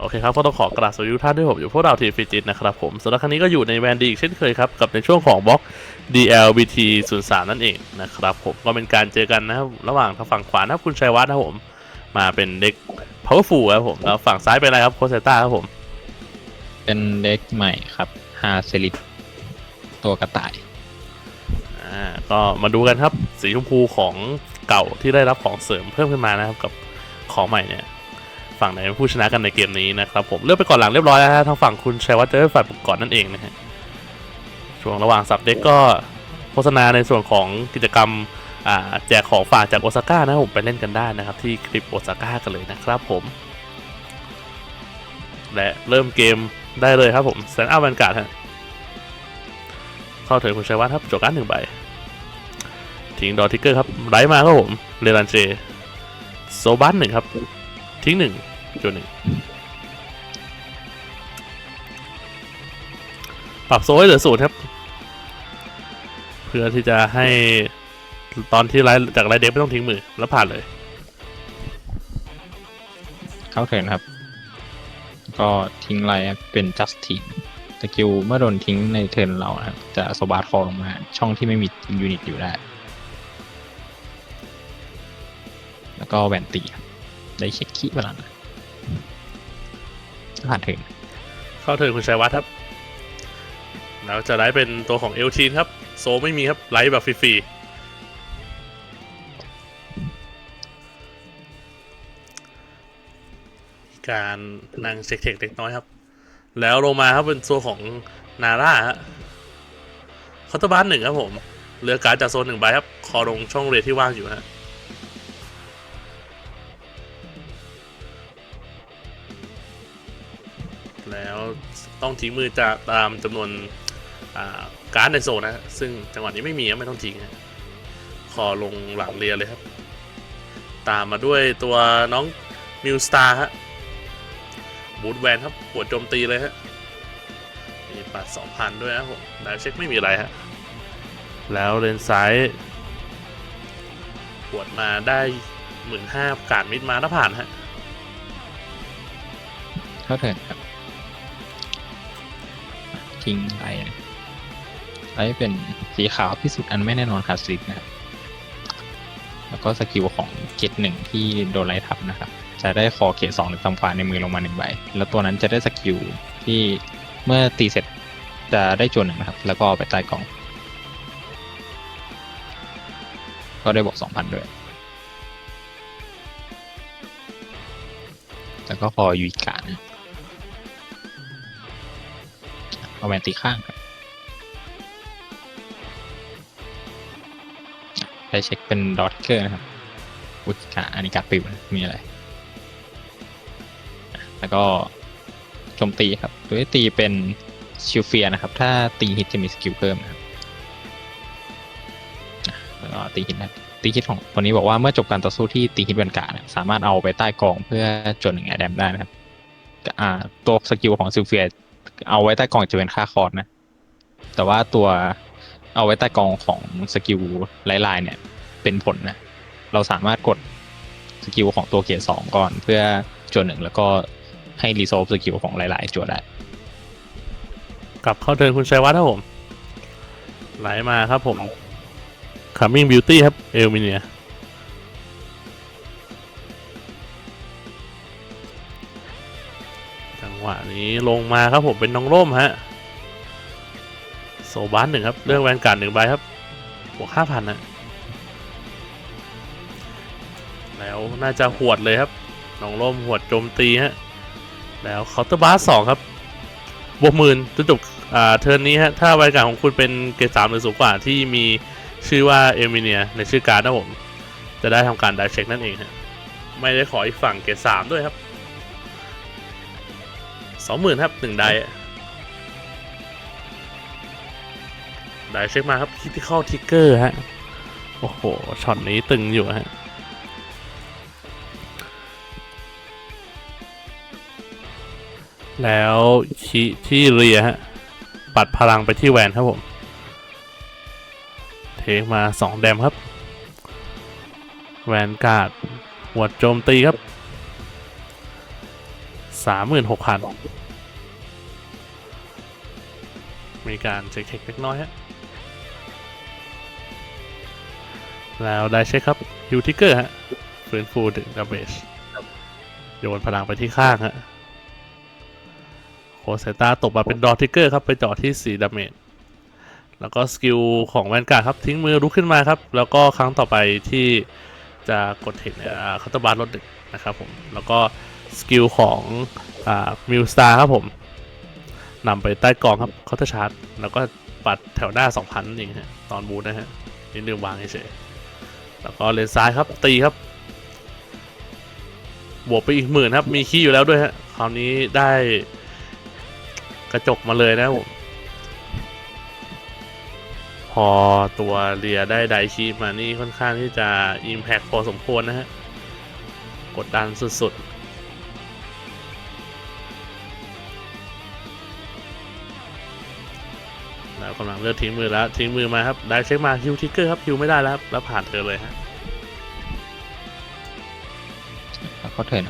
โอเคครับก็ต้องขอกราบสวัสดีทุกท่านด้วยผมอยู่พวกเราทีฟิจิตนะครับผมสำหรับครั้งนี้ก็อยู่ในแวนดีอีกเช่นเคยครับ กับในช่วงของบล็อก DLBT 0 3นั่นเองนะครับผมก็เป็นการเจอกันนะครับระหว่างทางฝั่งขวานะครับคุณชัยวัฒน์นะครับผม มาเป็นเด็ก powerful ครับผมแล้วฝั่งซ้ายเป็นอะไรครับโคเซต้าครับผม เป็นเด็กใหม่ครับฮาเซลิตตัวกระต่ายอ่าก็มาดูกันครับสีชมพูของเก่าที่ได้รับของเสริมเพิ่มขึ้นมานะครับกับของใหม่เนี่ย ฝั่งไหนเป็นผู้ชนะกันในเกมนี้นะครับผมเลือกไปก่อนหลังเรียบร้อยแล้วนะทางฝั่งคุณชัยวัฒน์จะเป็นฝ่ายบุกก่อนนั่นเองนะฮะช่วงระหว่างสับเด็กก็โฆษณาในส่วนของกิจกรรมอ่าแจกของฝากจากโอซาก้านะผมไปเล่นกันได้นะครับ ที่คลิปโอซาก้ากันเลยนะครับผม และเริ่มเกมได้เลยครับผมแซนอัพแวนการ์ดฮะเข้าถึงคุณชัยวัฒน์ครับจบการหนึ่งใบทิ้งดอทิกเกอร์ครับไร้มาครับผมเรลันเจโซบัสหนึ่งครับ ทิ้งหนึ่ง จนหนึ่งปรับโซให้เหลือศูนย์ครับ เพื่อที่จะให้ตอนที่ไล่จากไล่เด็กไม่ต้องทิ้งมือแล้วผ่านเลย เข้าเทิร์นครับ ก็ทิ้งไลน์เป็นจัสตินสกิลเมื่อโดนทิ้งในเทิร์นเรานะครับจะสบาร์คอลงมา ช่องที่ไม่มียูนิตอยู่ได้ แล้วก็แวนตี ได้เช็คคีพลัง ผ่านเทิร์นเข้าเทิร์นคุณชัยวัฒน์ครับ แล้วจะไลฟ์เป็นตัวของเอลทีนครับ โซไม่มีครับไลฟ์แบบฟรีๆการนั่งเช็คเทคเล็กน้อยครับ แล้วลงมาครับเป็นตัวของนาร่าฮะคอร์ตบ้าร์หนึ่งครับผมเลือกการดจากโซนหนึ่งใบครับ คอลงช่องเรทที่ว่างอยู่ฮะ ต้องทิ้งมือจะตามจำนวนการ์ดในโซนนะซึ่งจังหวะนี้ไม่มีไม่ต้องทิ้งคอลงหลังเรียเลยครับ ตามมาด้วยตัวน้องมิวสตาร์ฮะบูทแวนครับปวดโจมตีเลยฮะมีปัด2,000ด้วยนะผมดาวเช็คไม่มีอะไรฮะ แล้วเลนซ้ายปวดมาได้หมื่นห้าการมิดมาถ้าผ่านฮะเข้าเทิร์นครับ ทิ้งไลน์นะไลน์เป็นสีขาวที่สุดอันไม่แน่นอนคาสลิกนะครับแล้วก็สกิลของเกตหนึ่งที่โดนไล่ทับนะครับ จะได้คอเกตสองหรือต่ำกว่าในมือลงมาหนึ่งใบ แล้วตัวนั้นจะได้สกิลที่เมื่อตีเสร็จจะได้จวนหนึ่งนะครับ แล้วก็ไปใต้กล่อง ก็ได้บอกสองพันด้วย แล้วก็พอยูอีกานะ เอาแวนตีข้างครับได้เช็คเป็นดอทเกอร์นะครับวุฒิกาอันนี้กาปิวนะมีอะไร แล้วก็โจมตีครับโดยตีเป็นชิลเฟียนะครับ ถ้าตีฮิตจะมีสกิลเพิ่มนะครับแล้วก็ตีฮิตนะตีฮิตของคนนี้บอกว่าเมื่อจบการต่อสู้ที่ตีฮิตแวนกาเนี่ยสามารถเอาไปใต้กองเพื่อจนหนึ่งแอดแดมได้นะครับตัวสกิลของซิลเฟีย เอาไว้ใต้กองจะเป็นค่าคอร์สนะ แต่ว่าตัวเอาไว้ใต้กองของสกิลไลน์ๆเนี่ย เป็นผลนะ เราสามารถกดสกิลของตัวเกียร์สองก่อนเพื่อจวนหนึ่งแล้วก็ให้รีโซลสกิลของหลาย ๆจวดได้กลับเข้าเทินคุณชัยวัฒน์ครับผม ไหลมาครับผม Coming Beauty ครับเอลมิเนีย วะนี้ลงมาครับผมเป็นน้องร่มฮะโซบานหนึ่งครับเลือกแวนการ์ดหนึ่งใบครับบวกห้าพันนะแล้วน่าจะหวดเลยครับน้องร่มหวดโจมตีฮะแล้วเคาน์เตอร์บาสสองครับบวกหมื่นจนจบอ่าเทิร์นนี้ฮะถ้าบริการของคุณเป็นเกรดสามหรือสูงกว่าที่มีชื่อว่าเอมิเนียในชื่อการ์ดนะผมจะได้ทำการได้เช็คนั่นเองฮะไม่ได้ขออีกฝั่งเกรดสามด้วยครับส องหมื่นครับหนึ่งได้ได้เช็คมาครับคิดที่เข้าทิกเกอร์ฮะ โอ้โห ช็อตนี้ตึงอยู่ฮะแล้วคีที่เรียฮะ ปัดพลังไปที่แวนครับผม เทคมาสองแดมครับ แวนกาดหัวโจมตีครับสามหมื่นหกพัน มีการเช็คเทคเล็กน้อยฮะแล้วได้เช็คครับฮิวทิกเกอร์ฮะฟื้นฟูดึงดับเบชโยนพลังไปที่ข้างฮะโคเซต้าตกมาเป็นดอทิกเกอร์ครับ ไปเจาะที่สีดาเมจแล้วก็สกิลของแวนการ์ดครับ ทิ้งมือลุกขึ้นมาครับ แล้วก็ครั้งต่อไปที่จะกดเทคเนี่ยคัตเตอร์บาร์ลดดึกนะครับผม แล้วก็สกิลของมิวสตาร์ครับผม นำไปใต้กองครับเคาน์เตอร์ชาร์จแล้วก็ปัดแถวหน้า 2,000นั่นเองฮะตอนบูทนะฮะนี่ลืมวางเฉยแล้วก็เลนซ้ายครับตีครับ บวกไปอีกหมื่นครับ มีขี้อยู่แล้วด้วยฮะคราวนี้ได้กระจกมาเลยนะผมพอตัวเรียได้ไดชีมานี่ค่อนข้างที่จะ Impact พอสมควรนะฮะ กดดันสุดๆ กำลังเลือกทิ้งมือแล้ว ทิ้งมือมาครับ ได้เช็คมาฮิวทิกเกอร์ครับฮิวไม่ได้แล้วครับแล้วผ่านเธอเลยฮะแล้วก็เทิน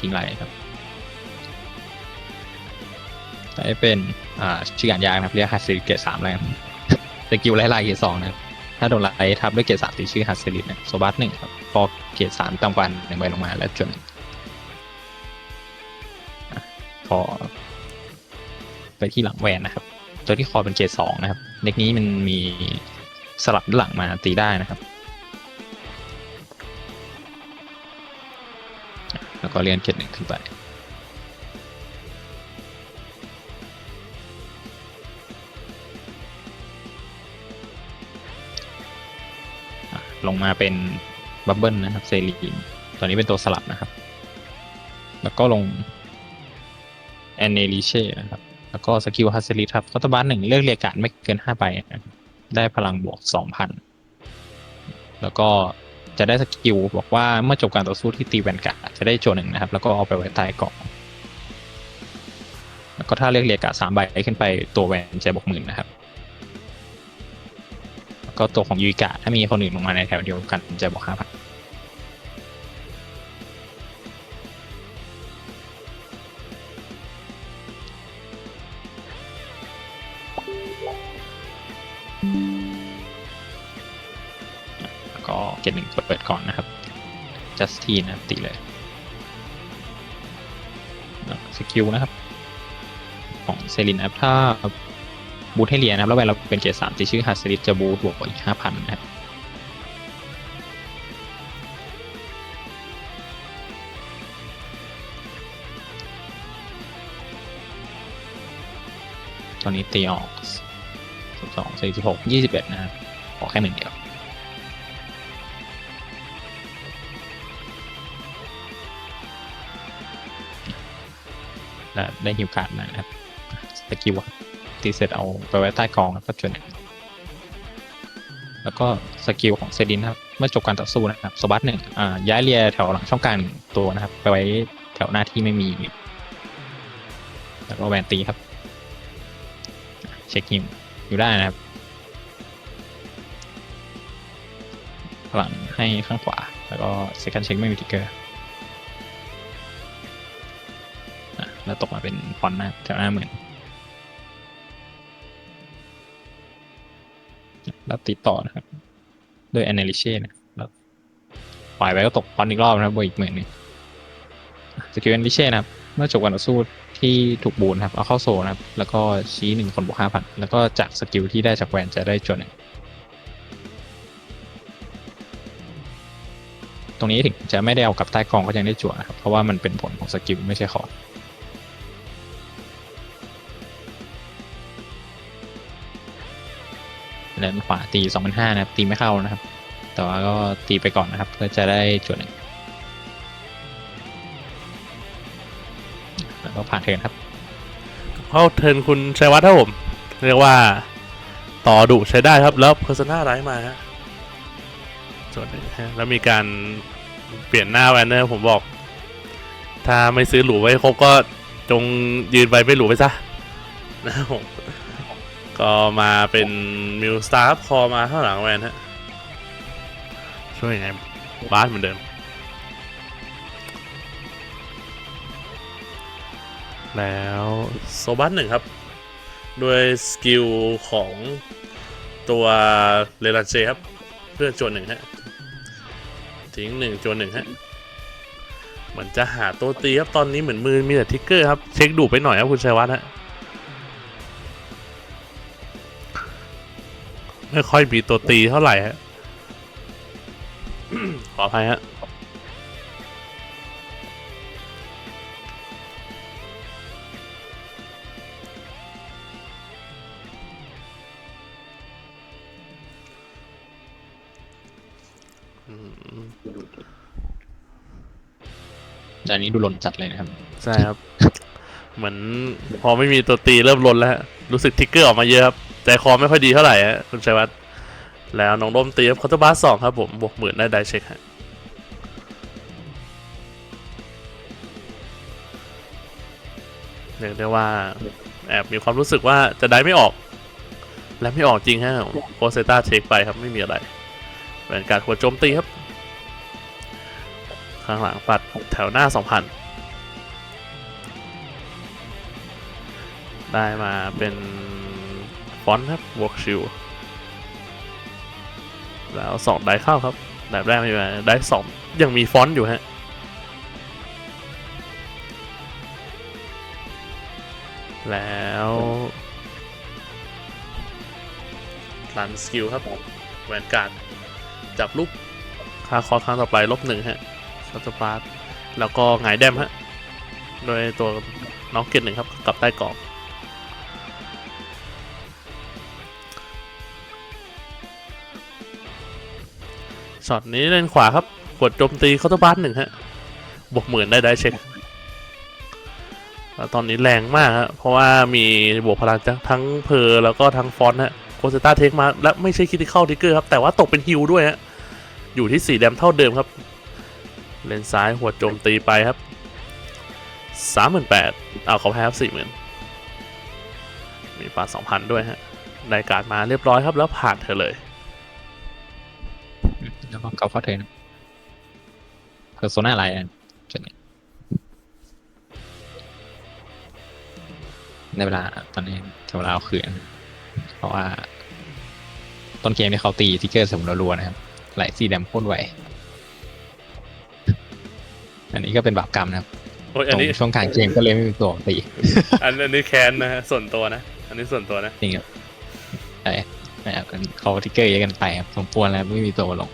ทิ้งไหลครับได้เป็นอ่าชื่อการยากนะครับเรียกฮัสซิลเกตสามแล้วสกิลไล่ไล่เกตสองนะครับถ้าโดนไล่ทับด้วยเกตสามตีชื่อฮัสซิลินะโซบัสหนึ่งครับพอเกตสามต่ำกว่าหนึ่งใบลงมาแล้วจนพอไปที่หลังแวนนะครับ ตัวที่คอเป็นเกตสองนะครับเด็กนี้มันมีสลับด้านหลังมาตีได้นะครับ แล้วก็เรียนเกตหนึ่งขึ้นไปลงมาเป็นบับเบิลนะครับเซรีนตัวนี้เป็นตัวสลับนะครับ แล้วก็ลงแอนเนลิเช่นะครับ แล้วก็สกิลฮัสเซลิครับคอตบาร์หนึ่งเลือกเรียกการไม่เกินห้าใบนะครับได้พลังบวกสองพันแล้วก็จะได้สกิลบอกว่าเมื่อจบการต่อสู้ที่ตีแวนการ์ดจะได้โจหนึ่งนะครับ แล้วก็เอาไปไว้ใต้กล่องแล้วก็ถ้าเลือกเรียกการ์ดสามใบขึ้นไปตัวแวนจะบวกหมื่นนะครับแล้วก็ตัวของยูกะถ้ามีคนอื่นลงมาในแถวเดียวกันจะบวกห้าพัน หนึ่งเปิดก่อนนะครับจัสทีนะครับตีเลยสกิลนะครับ ของเซรินนะครับถ้าบูทให้เรียนนะครับ แล้วแวนเราเป็นเกรดสามที่ชื่อฮัสซิลิจะบูทบวกอีกห้าพันนะครับตอนนี้ตีออกสิบสองสี่สิบหกยี่สิบเอ็ดนะครับขอแค่หนึ่งเดียว และได้ฮิวการ์ดมานะครับสกิลตีเสร็จเอาไปไว้ใต้กองครับจนแล้วก็สกิลของเซดินครับ เมื่อจบการต่อสู้นะครับสบัสหนึ่งอ่าย้ายเรียแถวหลังช่องกลางตัวนะครับ ไปไว้แถวหน้าที่ไม่มี แล้วก็แวนตีครับ เช็คฮิมอยู่ได้นะครับพลังให้ข้างขวา แล้วก็เซคันเช็คไม่มีทิกเกอร์ แล้วตกมาเป็นฟอนต์หน้าแถวหน้าเหมือนแล้วติดต่อนะครับ ด้วย a n a l y s i นะแล้วปล่อยไปก็ตกฟอนต์อีกรอบนะครับบวกอีกหมื่นนึงสกิล a n a l y s i s นะครับ เมื่อจบการต่อสู้ที่ถูกบูนครับ เอาเข้าโซนนะครับ แล้วก็ชี้หนึ่งคนบวกห้าพันแล้วก็จากสกิลที่ได้จากแวนจะได้จวนนึ่งตรงนี้ถึงจะไม่ได้เอากลับใต้กองก็ยังได้จวนนะครับ เพราะว่ามันเป็นผลของสกิลไม่ใช่คอร์ เลนขวาตีสองพันห้านะครับ ตีไม่เข้านะครับ แต่ว่าก็ตีไปก่อนนะครับ เพื่อจะได้จุดหนึ่งแล้วก็ผ่านเทิร์นครับ เข้าเทิร์นคุณชัยวัฒน์ครับผม เรียกว่าต่อดุใช้ได้ครับแล้วเพอร์ซนาไร้มาฮะส่วนหนึ่งแล้วมีการเปลี่ยนหน้าแวนเนอร์ผมบอก ถ้าไม่ซื้อหรูไว้ครบก็จงยืนไปไม่หรูไปซะนะครับผม ก็มาเป็นมิวสตาร์คอมาข้างหลังแวนฮะ ช่วยไงบาสเหมือนเดิม แล้วโซบัสหนึ่งครับ ด้วยสกิลของตัวเรลันเจครับ เพื่อจวนหนึ่งฮะ ทิ้งหนึ่งจวนหนึ่งฮะเหมือนจะหาตัวตีครับ ตอนนี้เหมือนมือมีแต่ทิกเกอร์ครับ เช็คดูไปหน่อยครับคุณชัยวัฒน์ฮะ ไม่ค่อยมีตัวตีเท่าไหร่ฮะขออภัยฮะจานนี้ดูหล่นจัดเลยนะครับ ใช่ครับ เหมือนพอไม่มีตัวตีเริ่มลนแล้วฮะรู้สึกทิกเกอร์ออกมาเยอะครับ ใจคอไม่ค่อยดีเท่าไหร่ฮะคุณชัยวัฒน์แล้วน้องร่มตีครับคอร์ตบาสสองครับผมบวกหมื่นได้ได้เช็คฮะเรียกได้ว่าแอบมีความรู้สึกว่าจะได้ไม่ออก และไม่ออกจริงฮะโคเซต้าเช็คไปครับไม่มีอะไรเป็นการหัวโจมตีครับ ข้างหลังปัดแถวหน้า 2,000 ได้มาเป็น ฟอนต์ครับวอล์กชิลแล้วสองได้เข้าครับแบบแรกไม่มาได้สองยังมีฟอนต์อยู่ฮะแล้วรันสกิลครับแวนการ์ดจับลูกคาคอร์สครั้งต่อไปลบหนึ่งฮะซัตปาร์ตแล้วก็หงายแดมฮะ โดยตัวน้องเกตหนึ่งครับ กลับใต้กรอบ ช็อตนี้เลนขวาครับ กดโจมตีเคาน์เตอร์บาร์หนึ่งฮะบวกหมื่นได้ได้เช็คตอนนี้แรงมากฮะเพราะว่ามีบวกพลังจากทั้งเพอแล้วก็ทั้งฟอนต์ฮะโคเซต้าเทคมาและไม่ใช่คิติคอลทิกเกอร์ครับ แต่ว่าตกเป็นฮิลด้วยฮะอยู่ที่สีแดมเท่าเดิมครับ เลนซ้ายหัวโจมตีไปครับสามหมื่นแปดเอาเขาแพ้ครับสี่หมื่นมีปลาสองพันด้วยฮะได้การดมาเรียบร้อยครับแล้วผ่านเธอเลย แล้วก็เกาฟอเทนเพอร์โซนาอะไรนะจุดนี้ในเวลาตอนนี้ถึงเวลาเอาคืนเพราะว่า ต้นเกมที่เขาตีทิกเกอร์สมรัวๆนะครับ ไหลซีแดมโคตรไวอันนี้ก็เป็นบาปกรรมนะครับโอ้ยตอันรงนี้ช่วงกลางเกมก็เลยไม่มีตัวตีอันอันนี้แคนนะฮะส่วนตัวนะ อันนี้ส่วนตัวนะ จริงครับใช่ นะครับเขาทิกเกอร์เยอะกันไปครับสมควรแล้วไม่มีตัวลง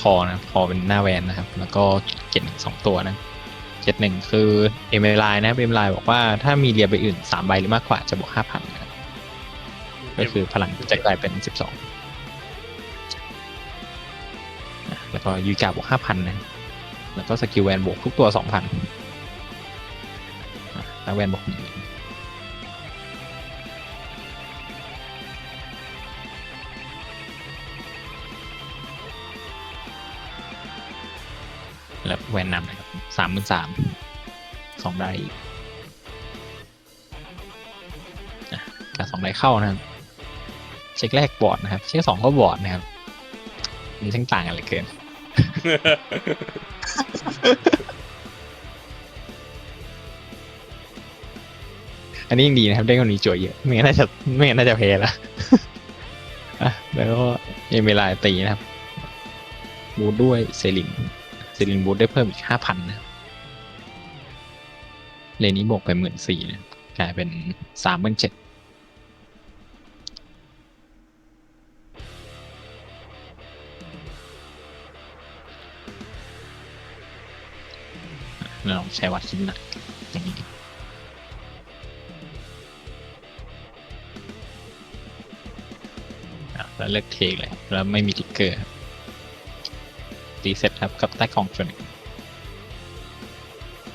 คอนะคอเป็นหน้าแวนนะครับ แล้วก็เจ็ดหนึ่งสองตัวนะเจ็ดหนึ่งคือเอ็มไลน์นะเอ็มไลน์บอกว่าถ้ามีเรียไปอื่นสามใบหรือมากกว่าจะบวกห้าพันนะก็คือพลังจะกลายเป็นสิบสอง ก็ยูกาบวกห้าพันนะแล้วก็สกิลแวนบวกทุกตัวสองพันแล้วแวนบวกหนึ่งแล้วแวนนำนะครับสามหมื่นสามสองได้อีกอะสองได้เข้านะครับ เช็คแรกบอร์ดนะครับ เช็คสองก็บอร์ดนะครับ มันช่างต่างกันเหลือเกิน อันนี้ยังดีนะครับ ได้คนนี้จ่วเยอะ ไม่งั้นน่าจะไม่งั้นน่าจะแพ้ละอะแล้วก็เอเมลายตีนะครับ บูทด้วยเซรินเซรินบูทได้เพิ่มอีกห้าพันนะครับเลนนี้บวกไปหมื่นสี่นะกลายเป็นสามหมื่นเจ็ด ลองใช้วัดคิดหนักอย่างนี้อะแล้วเลือกเทคเลย แล้วไม่มีทิกเกอร์รีเซ็ตครับกับใต้กองจน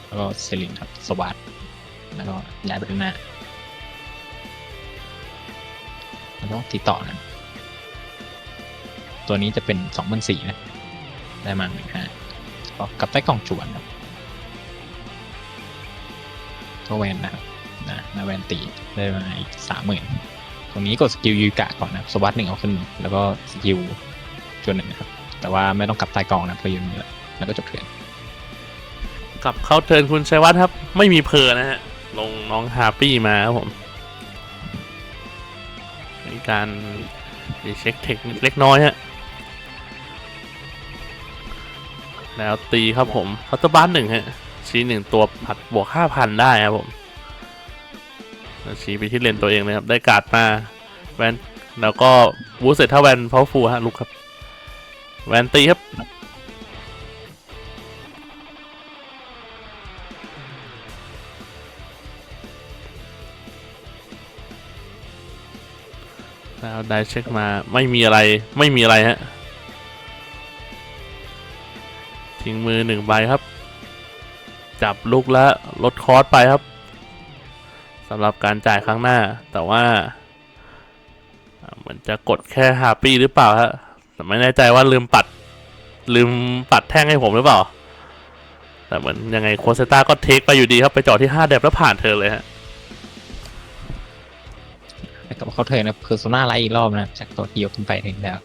แล้วก็เซลินครับสวัสดแล้วก็ย้ายไปข้างหน้าแล้วก็ตีต่อนะ ตัวนี้จะเป็นสองพันสี่นะ ได้มาหนึ่งห้าก็กับใต้กล่องจวนครับ ก็แวนนะครับนะนาแวนตีได้มาอีกสามหมื่นตรงนี้กดสกิลยูกะก่อนนะสวัสดหนึ่งเอาขึ้น แล้วก็สกิลจนหนึ่งนะครับ แต่ว่าไม่ต้องกลับใต้กองนะเพราะอยืนนี่แหละแล้วก็จบเทิร์นกลับเข้าเทิร์นคุณชัยวัฒน์ครับ ไม่มีเพลนะฮะ ลงน้องฮาร์ปี้มาครับผมมีการรีเช็คเทคนิคเล็กน้อยฮะ แล้วตีครับผมคัตเตอร์บ้านหนึ่งฮะ ชี้หนึ่งตัวผัดบวกห้าพันได้ครับผมชี้ไปที่เลนตัวเองเลยครับ ได้การ์ดมาแวนแล้วก็วูดเสร็จถ้าแวนเพาฟูฮะลุกครับ แวนตีครับแล้วได้เช็คมาไม่มีอะไรไม่มีอะไรฮะทิ้งมือหนึ่งใบครับ จับลูกแล้วลดคอร์สไปครับสำหรับการจ่ายครั้งหน้า แต่ว่าเหมือนจะกดแค่ฮาปี้หรือเปล่าฮะแต่ไม่แน่ใจว่าลืมปัด ลืมปัดแท่งให้ผมหรือเปล่า แต่เหมือนยังไงโคเซต้าก็เทคไปอยู่ดีครับไปจอดที่ 5 แดบแล้วผ่านเธอเลยฮะแล้วก็เข้าเทิร์นะเพอร์โซนาไลท์อีกรอบนะจากตัวที่ยกขึ้นไปถึงแล้ว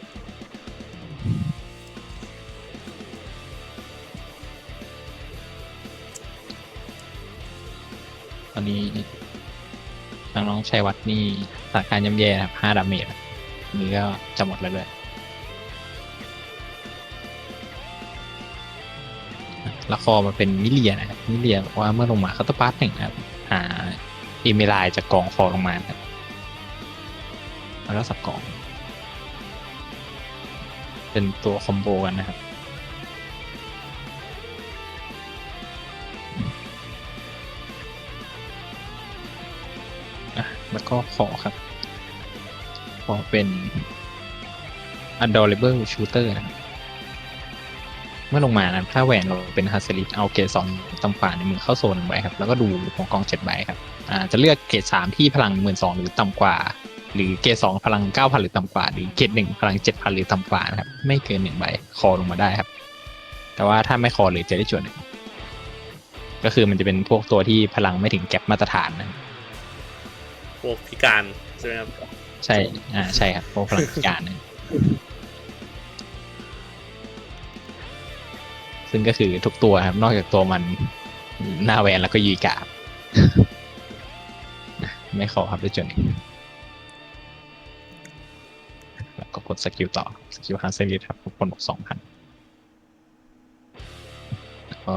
อนนี้ทางน้องชัยวัฒน์นี่สถานการณ์ย่ำแย่นะครับห้าดาเมจนี่ก็จะหมดแล้วด้วยละครมันเป็นมิเลียนะครับมิเลียว่าเมื่อลงมาเขาต้องปาร์ตหนึ่งนะครับหาอีเมลายจากกองคอลงมาครับแล้วก็สับกอง เป็นตัวคอมโบกันนะครับ ก็ขอครับ ขอเป็น adorable shooter นะครับเมื่อลงมานะถ้าแหวนเราเป็นฮัสลิตเอาเกรดสองตำป่าในมือเข้าโซนหนึ่งใบครับ แล้วก็ดูของกองเจ็ดใบครับอ่าจะเลือกเกรดสามที่พลังหมื่นสองหรือต่ำกว่า หรือเกรดสองพลังเก้าพันหรือต่ำกว่า หรือเกรดหนึ่งพลังเจ็ดพันหรือต่ำกว่านะครับ ไม่เกินหนึ่งใบคอลงมาได้ครับ แต่ว่าถ้าไม่คอหรือจะได้จวนหนึ่งก็คือมันจะเป็นพวกตัวที่พลังไม่ถึงแก็ปมาตรฐานนะครับ วกพิการใช่ไหมครับใช่ อ่า ใช่ครับพวกพลังพิการนะซึ่งก็คือทุกตัวครับ นอกจากตัวมันหน้าแวนแล้วก็ยีกาบไม่ขอครับด้วยจนแล้วก็กดสกิลต่อ สกิลฮันเซลิทครับคนบอกสองพันแล้วก็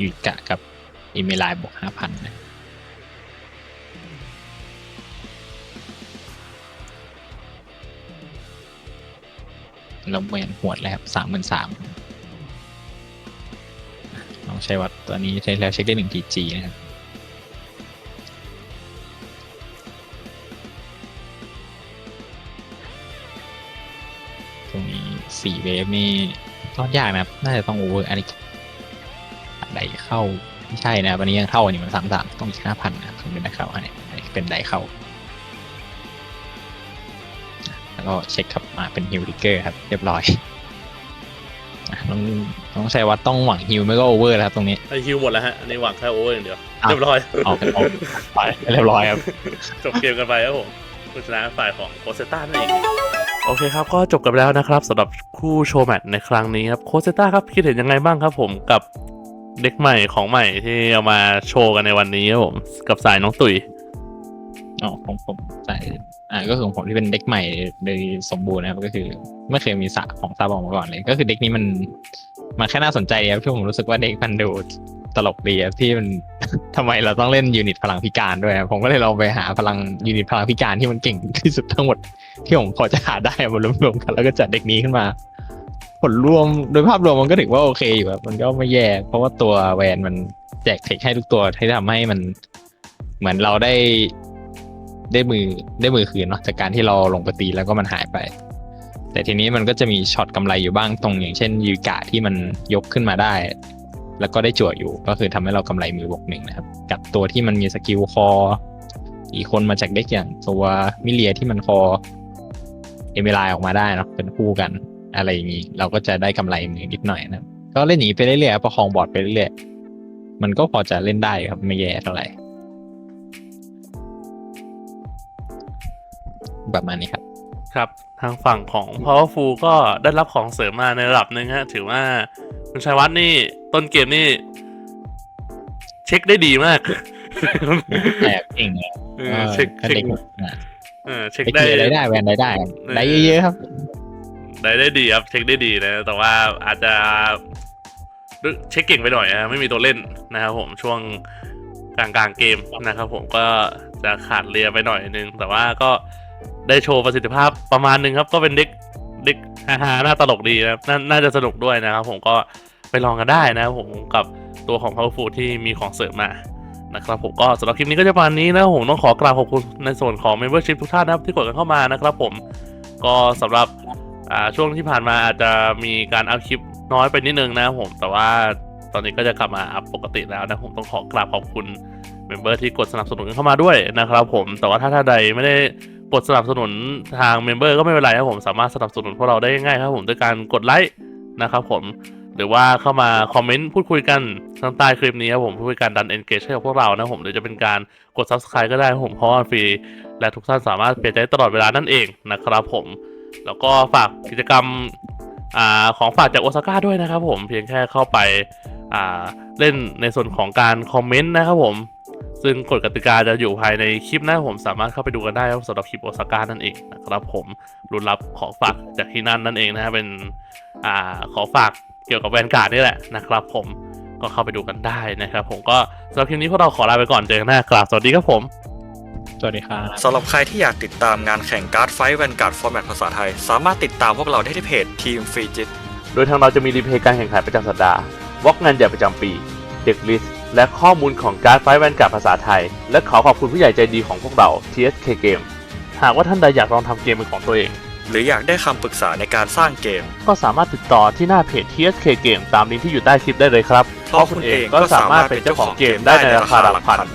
ยูกะกับอิเมลายบวกห้าพันนะ แล้วแหวนหวดเลยครับสามหมื่นสามลองใช้วัดตัวนี้ใช้แล้วเช็คได้หนึ่ง PG นะครับตรงนี้สี่เวฟนี่รอดยากนะครับ น่าจะต้องโอเวอร์อันนี้ไดเข้า ไม่ใช่นะครับอันนี้ยังเท่าอันนี้มันสามสามต้องอีกห้าพันนะครับถึงเป็นได้เข้าอันนี้อันนี้เป็นไดเข้า ก็เช็คครับมาเป็นฮิวลิเกอร์ครับเรียบร้อยอะน้องน้องชัยวัดต้องหวังฮิวไม่ก็โอเวอร์แล้วครับตรงนี้ไอฮิวหมดแล้วฮะอันนี้หวังแค่โอเวอร์อย่างเดียวอ้าวเรียบร้อยออกออกไปเรียบร้อยครับจบเกมกันไปครับผมผู้ชนะฝ่ายของโคเซต้านั่นเองโอเคครับ ก็จบกันไปแล้วนะครับสำหรับคู่โชว์แมตช์ในครั้งนี้ครับโคเซต้าครับคิดเห็นยังไงบ้างครับผมกับเด็กใหม่ของใหม่ที่เอามาโชว์กันในวันนี้ครับผมกับสายน้องตุ๋ยอ๋อของผมใส่ อ่าก็คือของผมที่เป็นเด็กใหม่โดยสมบูรณ์นะครับก็คือไม่เคยมีสะของซาบองมาก่อนเลย ก็คือเด็กนี้มันมันแค่น่าสนใจดีครับที่ผมรู้สึกว่าเด็กมันดูตลกดีครับที่มันทำไมเราต้องเล่นยูนิตพลังพิการด้วยผมก็เลยลองไปหาพลังยูนิตพลังพิการที่มันเก่งที่สุดทั้งหมดที่ผมพอจะหาได้มารวมๆกันแล้วก็จัดเด็กนี้ขึ้นมา ผลรวมโดยภาพรวมมันก็ถือว่าโอเคอยู่ครับมันก็ไม่แย่ เพราะว่าตัวแวนมันแจกเทคให้ทุกตัวที่ทำให้มัน เหมือนเราได้ ได้มือได้มือคืนเนาะจากการที่เราลงไปตีแล้วก็มันหายไป แต่ทีนี้มันก็จะมีช็อตกำไรอยู่บ้างตรงอย่างเช่นยูกะที่มันยกขึ้นมาได้ แล้วก็ได้จั่วอยู่ก็คือทำให้เรากำไรมือบวกหนึ่งนะครับ กับตัวที่มันมีสกิลคออีกคนมาจากเด็กอย่างตัวมิเลียที่มันคอเอเมลายออกมาได้เนาะเป็นคู่กันอะไรอย่างนี้ เราก็จะได้กำไรมือนิดหน่อยนะก็เล่นอย่างนี้ไปเรื่อยๆประคองบอร์ดไปเรื่อยๆมันก็พอจะเล่นได้ครับไม่แย่เท่าไหร่ ประมาณนี้ครับ ครับทางฝั่งของ Powerful ก็ได้รับของเสริมมาในระดับหนึ่งฮะถือว่าคุณชัยวัฒน์นี่ต้นเกมนี่ เช็คได้ดีมากแอบเก่งเลยเออเช็คก็เช็คเด็กนะเออเช็คเช็คได้เลยได้แวนได้ได้ได้เยอะๆครับ ได้ได้ดีครับ เช็คได้ดีนะ แต่ว่าอาจจะเช็คเก่งไปหน่อยนะไม่มีตัวเล่นนะครับผมช่วงกลางกลางๆเกมนะครับผมก็จะขาดเรือไปหน่อยนึง แต่ว่าก็ ได้โชว์ประสิทธิภาพประมาณหนึ่งครับ ก็เป็นเด็กเด็กฮาๆน่าตลกดีนะครับนาน่าจะสนุกด้วยนะครับ ผมก็ไปลองกันได้นะครับผมกับตัวของ Powerful ที่มีของเสริมมานะครับผมก็สำหรับคลิปนี้ก็จะประมาณนี้นะผมต้องขอกราบขอบคุณในส่วนของ Membership ทุกท่านนะครับที่กดกันเข้ามานะครับ ผมก็สำหรับช่วงที่ผ่านมาอาจจะมีการอัพคลิปน้อยไปนิดนึงนะครับผมแต่ว่าตอนนี้ก็จะกลับมาอัพปกติแล้วนะผมต้องขอกราบขอบคุณเมมเบอร์ที่กดสนับสนุนกันเข้ามาด้วยนะครับ ผมแต่ว่าถ้าท่านใดไม่ได้ ดสนับสนุนทางเมมเบอร์ก็ไม่เป็นไรครับผมสามารถสนับสนุนพวกเราได้ง่ายครับผมด้วยการกดไลค์นะครับผมหรือว่าเข้ามาคอมเมนต์พูดคุยกันทางใต้คลิปนี้ครับผมเพื่อการดัน engage ให้กับพวกเรานะผมหรือจะเป็นการกด subscribe ก็ได้ครับผมเพราะว่าฟรี และทุกท่านสามารถเปลี่ยนใจตลอดเวลานั่นเองนะครับผม แล้วก็ฝากกิจกรรมอของฝากจากโอซาก้าด้วยนะครับผมเพียงแค่เข้าไปเล่นในส่วนของการคอมเมนต์นะครับผม ซึ่งกฎกติกาจะอยู่ภายในคลิปหน้าผมสามารถเข้าไปดูกันได้ครับสำหรับคลิปโอซาก้านั่นเองนะครับผมรุนรับของฝากจากที่นั่นนั่นเองนะฮะเป็นอ่าของฝากเกี่ยวกับแวนการ์ดนี่แหละนะครับ ผมก็เข้าไปดูกันได้นะครับ ผมก็สำหรับคลิปนี้พวกเราขอลาไปก่อนเจอกันหน้ากราบสวัสดีครับผมสวัสดีครับ สำหรับใครที่อยากติดตามงานแข่งการ์ดไฟท์แวนการ์ดฟอร์แมตภาษาไทย สามารถติดตามพวกเราได้ที่เพจทีมฟรีจิต โดยทางเราจะมีรีเพย์การแข่งขันประจำสัปดาห์วอกงานใหญ่ประจำปี เด็กลิสต์ และข้อมูลของการ์ดไฟท์แวนการ์ดภาษาไทย และขอขอบคุณผู้ใหญ่ใจดีของพวกเรา TSK Game หากว่าท่านใดอยากลองทำเกมเป็นของตัวเอง หรืออยากได้คำปรึกษาในการสร้างเกม ก็สามารถติดต่อที่หน้าเพจ TSK Game ตามลิงก์ที่อยู่ใต้คลิปได้เลยครับเพราะคุณเองก็สามารถเป็นเจ้าของเกมได้ในราคาหลักพัน